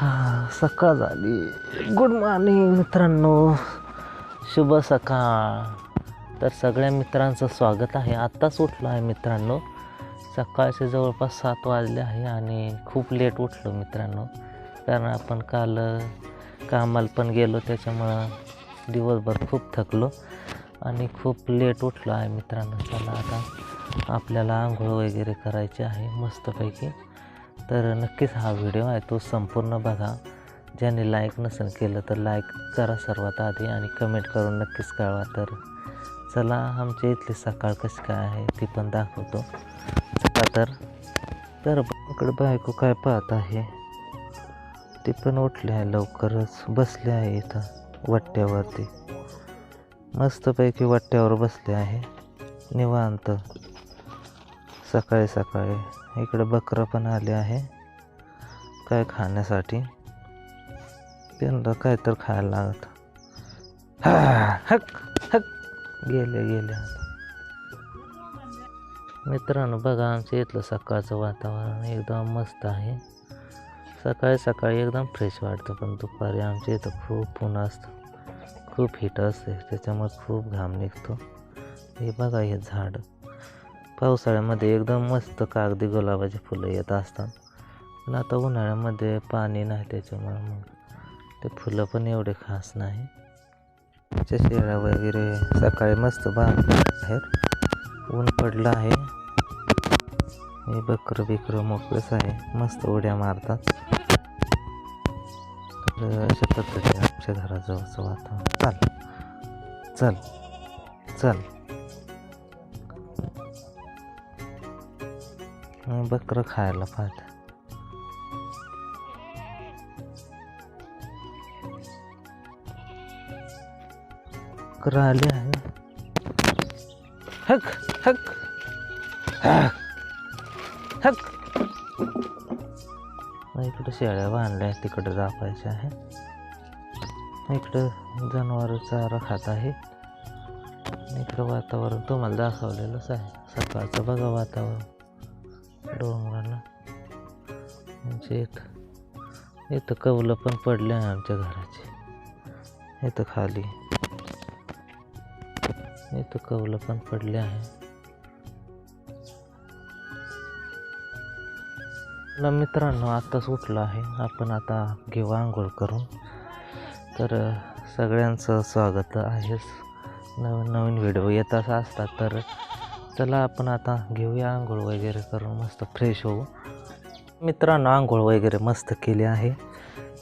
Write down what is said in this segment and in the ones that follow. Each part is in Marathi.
हां सकाळ झाली. गुड मॉर्निंग मित्रांनो. शुभ सकाळ. तर सगळ्या मित्रांचं स्वागत आहे. आत्ताच उठलो आहे मित्रांनो. सकाळचे जवळपास सात वाजले आहे आणि खूप लेट उठलो मित्रांनो. कारण आपण काल कामाला पण गेलो त्याच्यामुळं दिवसभर खूप थकलो आणि खूप लेट उठलो आहे मित्रांनो. चला आता आपल्याला आंघोळ वगैरे करायची आहे मस्तपैकी. तर नक्कीच हा व्हिडिओ आहे तो संपूर्ण बघा. ज्याने लाईक नसेल केलं तर लाईक करा सर्वात आधी आणि कमेंट करून नक्कीच कळवा. तर चला आमच्या इथली सकाळ कशी काय आहे ती पण दाखवतो. चला तर तर इकडे बायको काय पाहत आहे? ती पण उठली आहे लवकरच बसली आहे इथं वट्ट्यावरती. मस्तपैकी वट्ट्यावर बसले आहे. निवांत. सकाळी सकाळी इकडं बकरं पण आले आहे. काय खाण्यासाठी? त्यांना काय तर खायला लागत. हक हक. गेले गेले. मित्रांनो बघा आमच्या इथलं सकाळचं वातावरण एकदम मस्त आहे. सकाळी सकाळी एकदम फ्रेश वाटतं पण दुपारी आमच्या इथं खूप ऊन असतं. खूप हिट असते त्याच्यामुळे खूप घाम निघतो. हे बघा हे झाड. पावसाळ्यामध्ये एकदम मस्त कागदी गुलाबाची फुलं येत असतात. पण आता उन्हाळ्यामध्ये पाणी नाही त्याच्यामुळे मग ते फुलं पण एवढे खास नाही. त्या शेळ्या वगैरे सकाळी मस्त बांधल्या बाहेर ऊन पडलं आहे. हे बकरं बिकरं मोकळंच आहे. मस्त उड्या मारतात. तर अशा पद्धतीने आमच्या घराजवळचं वातावरण. चाल. चल. चल. बकरं खायला पाहत. बकरं आले आहे. हक हक. हक. इकडं शेळ्या बांधल्या आहेत तिकडं जापायच्या आहे. इकडं जनावर चारा खात आहे. इकडं वातावरण तुम्हाला दाखवलेलंच आहे. सकाळचं बघा वातावरण. डोंगराला. म्हणजे इथं इथं कौलं पण पडले आहे आमच्या घराचे. इथं खाली. इथं कौलं पण पडले आहे. मित्रांनो आत्ताच उठलो आहे. आपण आता घेऊ आंघोळ करून. तर सगळ्यांचं स्वागत आहेच. नवीन नवीन व्हिडिओ येतच असतात तर चला आपण आता घेऊया आंघोळ वगैरे करून मस्त फ्रेश होऊ. मित्रांनो आंघोळ वगैरे मस्त केली आहे.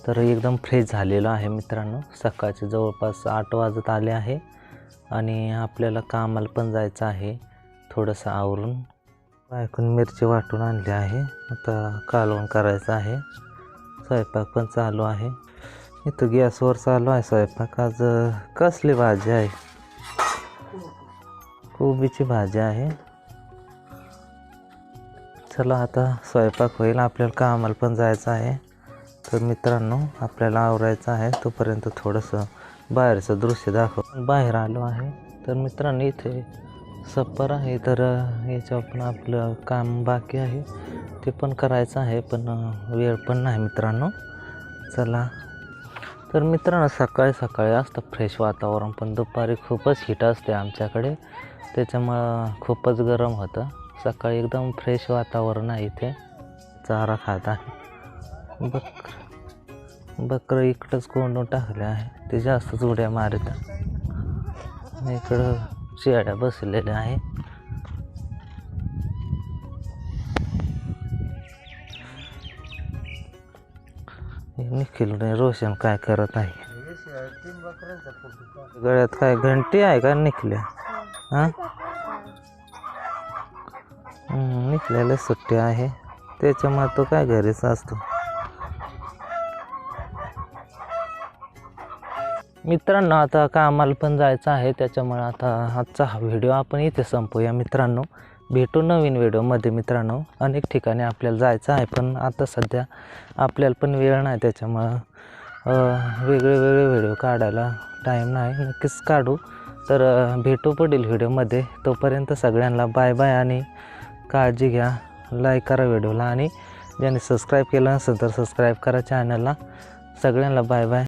तर एकदम फ्रेश झालेलो आहे मित्रांनो. सकाळचे जवळपास आठ वाजत आले आहे आणि आपल्याला कामाला पण जायचं आहे. थोडंसं आवरून बायकून मिरची वाटून आणली आहे. आता कालवण करायचं आहे. स्वयंपाक पण चालू आहे. इथं गॅसवर चालू आहे स्वयंपाक. आज कसली भाजी आहे? कोबीची भाजी आहे. चला आता स्वयंपाक होईल. आपल्याला कामाला पण जायचं आहे. तर मित्रांनो आपल्याला आवरायचं आहे. तोपर्यंत थोडंसं बाहेरचं दृश्य दाखव. बाहेर आलो आहे. तर मित्रांनो इथे सप्पर आहे. तर याच्यावर पण आपलं काम बाकी आहे. ते पण करायचं आहे पण वेळ पण नाही मित्रांनो. चला तर मित्रांनो सकाळी सकाळी असतं फ्रेश वातावरण पण दुपारी खूपच हिट असते आमच्याकडे. त्याच्यामुळं खूपच गरम होतं. सकाळी एकदम फ्रेश वातावरण आहे इथे. चारा खात आहे. बकर बकरं इकडंच कोंडून टाकले आहे. ते जास्तच उड्या मारत इकडं शेळ्या बसलेल्या आहे. निखिल रोशन काय करत आहे? गळ्यात काय घंटी आहे का निखल्या? हां? निखल्याला सुट्टी आहे. त्याच्यामुळे तो काय घरीच असतो. मित्रांनो आता कामाला पण जायचं आहे. त्याच्यामुळे आता आजचा हा व्हिडिओ आपण इथे संपूया मित्रांनो. भेटू नवीन व्हिडिओमध्ये मित्रांनो. अनेक ठिकाणी आपल्याला जायचं आहे पण आता सध्या आपल्याला पण वेळ नाही त्याच्यामुळं वेगळे वेगळे व्हिडिओ काढायला टाईम नाही. नक्कीच काढू. तर भेटू पुढील व्हिडिओमध्ये. तोपर्यंत सगळ्यांना बाय बाय आणि काळजी घ्या. लाईक करा व्हिडिओला आणि ज्यांनी सबस्क्राईब केलं नसेल तर सबस्क्राईब करा चॅनलला सगळ्यांना बाय बाय